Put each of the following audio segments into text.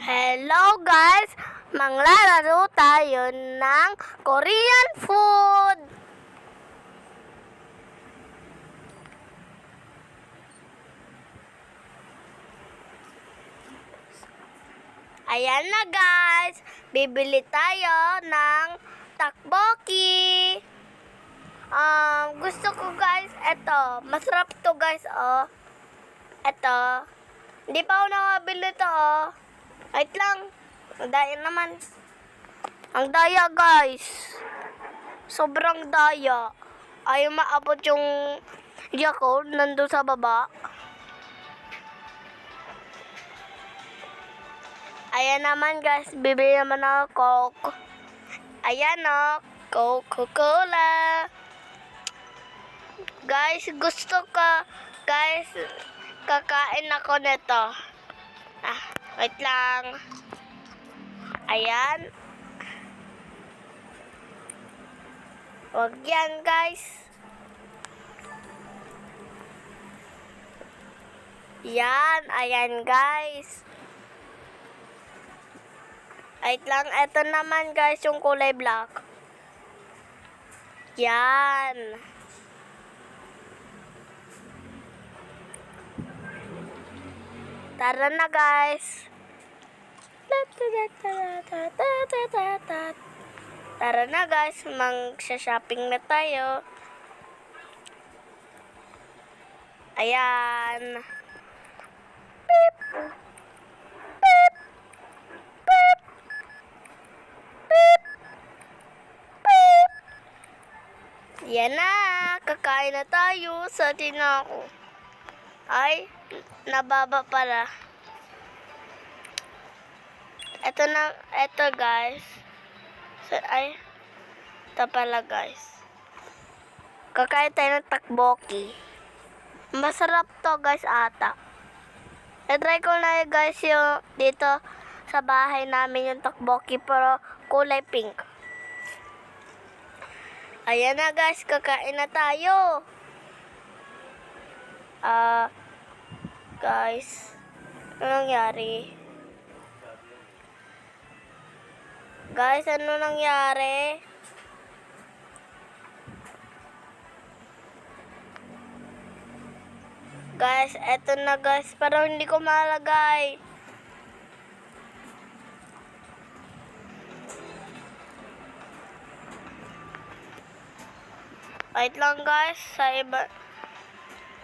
Hello guys! Manglalaro tayo ng Korean food! Ayan na guys! Bibili tayo ng takboki! Um, gusto ko guys, eto, masarap to guys, oh. Eto, hindi pa ako nakabili to, oh. Wait lang. Ang daya naman. Ang daya, guys. Sobrang daya. Ayaw maabot yung Yakult nandun sa baba. Ayan naman, guys. Bibili naman ako Coke. Ayan, oh. Coca-Cola. Guys, gusto ko, guys, kakain ako nito. Ah, wait lang. Ayan. Huwag yan, guys. Yan, ayan, guys. Wait lang, eto naman, guys, yung kulay black. Yan. Tara na, guys. Tara na guys, mag-shopping na tayo. Ayan. Beep. Beep. Beep. Beep. Beep. Yan na, kakain na tayo sa tinako. Ay, nababa pala. Ito na, ito guys. So, ay, ito pala guys. Kakain tayo ng takboki. Masarap to guys ata. I-try ko na guys yung dito sa bahay namin yung takboki pero kulay pink. Ayan na guys, kakain na tayo. Ah, guys, ano nangyari? Guys, ano nangyari? Guys, eto na guys. Pero hindi ko malagay. Wait lang guys. Sa iba.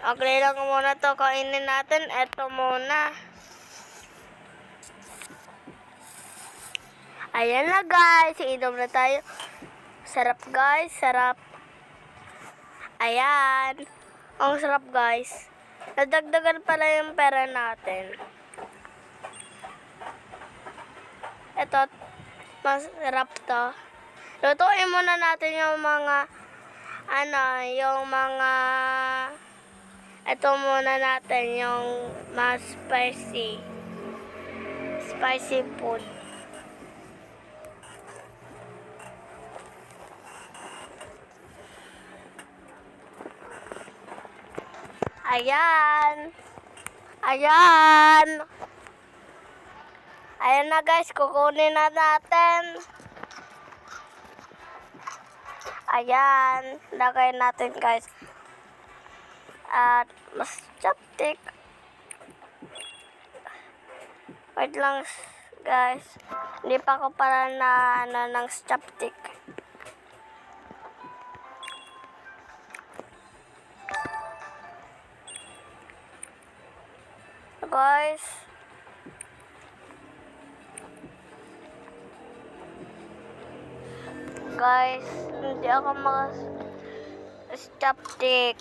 Okay lang muna to. Kainin natin. Eto muna. Ayan na guys, inom na tayo. Sarap guys, sarap. Ayan. Ang sarap guys. Nadagdagan pala yung pera natin. Ito, masarap to. Lutuin muna natin yung mga, ano, yung mga, ito muna natin, yung mas spicy. Spicy food. Ayan. Ayan. Ayan na guys, kukunin na natin. Ayan. Lagay natin guys. At mas chopstick. Wait lang guys. Hindi pa ako para na ano, ng chopstick. guys. Guys, hindi ako mga chopstick.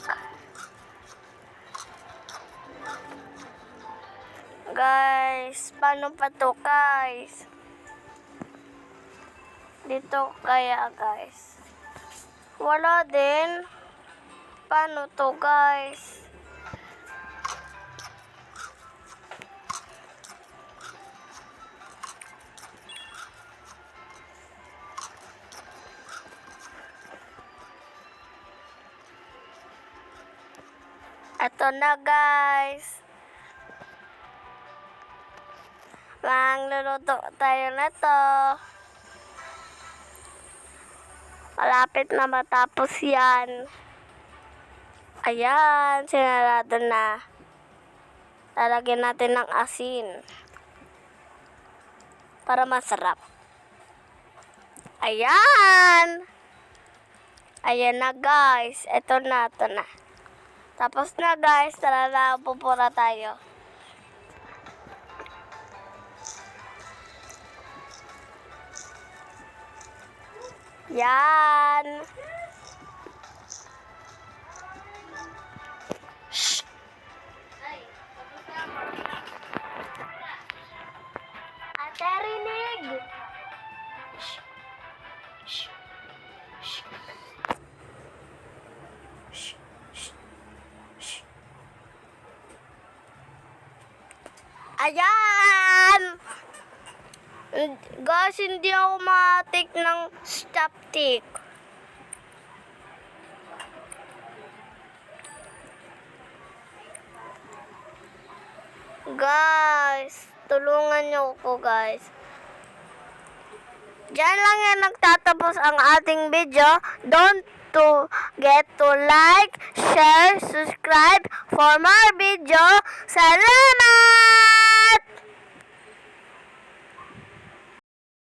Guys, paano pa to guys? Dito kaya guys. Wala din. Paano to guys? Ito na guys. Mangluluto tayo na to. Malapit na matapos yan. Ayan, sinarado na. Lalagyan natin ng asin. Para masarap. Ayan! Ayan na guys. Ito na, ito na. Tapos na guys, tara na, pupura tayo. Yan. Shh. Ate, rinig. Ayan! Guys, hindi ako matik ng chopstick. Guys, tulungan niyo ako guys. Diyan lang yan nagtatapos ang ating video. Don't to get to like, share, subscribe for more video. Salamat!